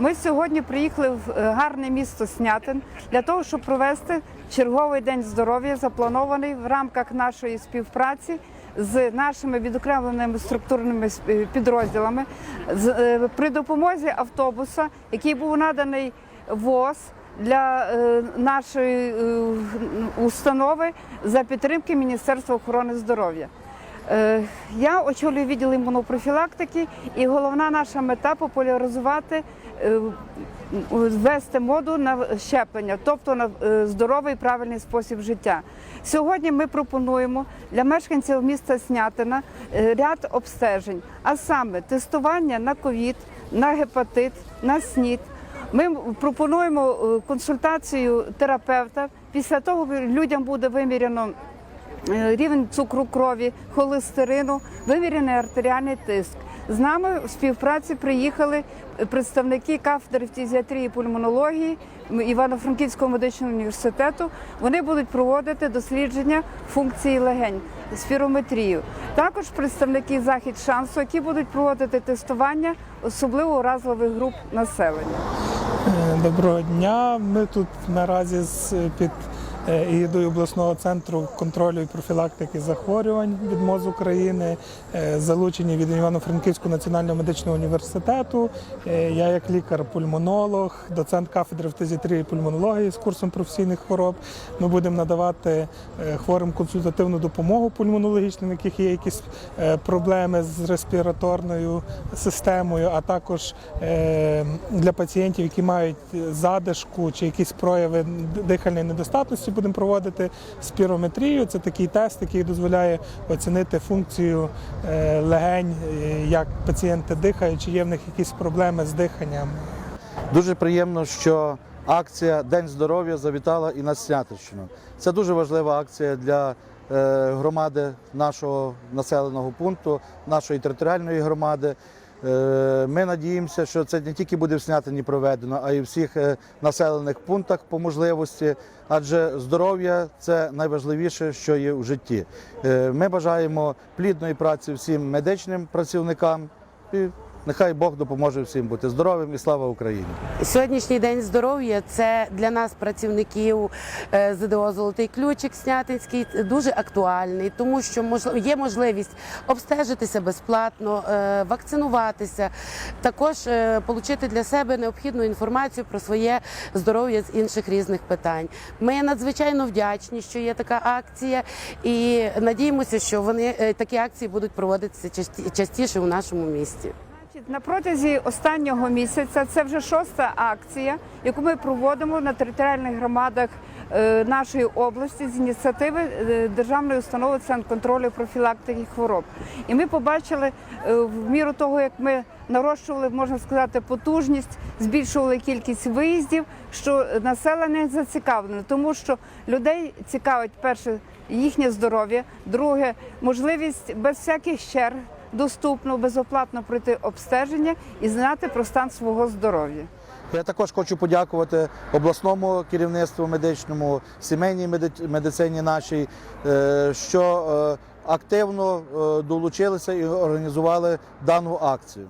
Ми сьогодні приїхали в е, гарне місто Снятин для того, щоб провести черговий день здоров'я, запланований в рамках нашої співпраці з нашими відокремленими структурними підрозділами е, при допомозі автобуса, який був наданий ВОЗ для е, нашої е, установи за підтримки Міністерства охорони здоров'я. Е, Я очолюю відділ імунопрофілактики, і головна наша мета популяризувати, е, ввести моду на щеплення, тобто на е, здоровий правильний спосіб життя. Сьогодні ми пропонуємо для мешканців міста Снятина ряд обстежень, а саме тестування на ковід, на гепатит, на СНІД. Ми пропонуємо консультацію терапевта. Після того людям буде виміряно рівень цукру крові, холестерину, вимірений артеріальний тиск. З нами в співпраці приїхали представники кафедри фтизіатрії і пульмонології Івано-Франківського медичного університету. Вони будуть проводити дослідження функції легень, спірометрію. Також представники захід шансу, які будуть проводити тестування особливо уразливих груп населення. Е, Доброго дня. Ми тут наразі з під е, егідою обласного центру контролю і профілактики захворювань від МОЗ України, е, залучені від Івано-Франківського національного медичного університету. Е, Я як лікар-пульмонолог, доцент кафедри фтизіатрії і пульмонології з курсом професійних хвороб. Ми будемо надавати е, хворим консультативну допомогу пульмонологічним, яких є якісь е, проблеми з респіраторною системою, а також е, для пацієнтів, які мають задишку чи якісь прояви дихальної недостатності, будемо проводити спірометрію. Це такий тест, який дозволяє оцінити функцію е, легень, е, як пацієнти дихають, чи є в них якісь проблеми з диханням. Дуже приємно, що акція День здоров'я завітала і на Снятищину. Це дуже важлива акція для е, громади нашого населеного пункту, нашої територіальної громади. Е, Ми надіємося, що це не тільки буде в Снятині проведено, а й в всіх е, населених пунктах по можливості, адже здоров'я це найважливіше, що є в житті. Е, Ми бажаємо плідної праці всім медичним працівникам. Нехай Бог допоможе всім бути здоровим і слава Україні! Сьогоднішній день здоров'я це для нас, працівників е, ЗДО Золотий ключик Снятинський, дуже актуальний, тому що є можливість обстежитися безплатно, е, вакцинуватися, також е, отримати для себе необхідну інформацію про своє здоров'я з інших різних питань. Ми надзвичайно вдячні, що є така акція, і надіємося, що вони такі акції будуть проводитися частіше у нашому місті. На протязі останнього місяця це вже шоста акція, яку ми проводимо на територіальних громадах е, нашої області з ініціативи е, державної установи Центр контролю профілактики хвороб. І ми побачили е, в міру того, як ми нарощували, можна сказати, потужність, збільшували кількість виїздів, що населення зацікавлене, тому що людей цікавить перше їхнє здоров'я, друге можливість без всяких черг доступно, безоплатно пройти обстеження і знати про стан свого здоров'я. Я також хочу подякувати обласному керівництву медичному, сімейній меди- медицині нашій, е, що е, активно е, долучилися і організували дану акцію.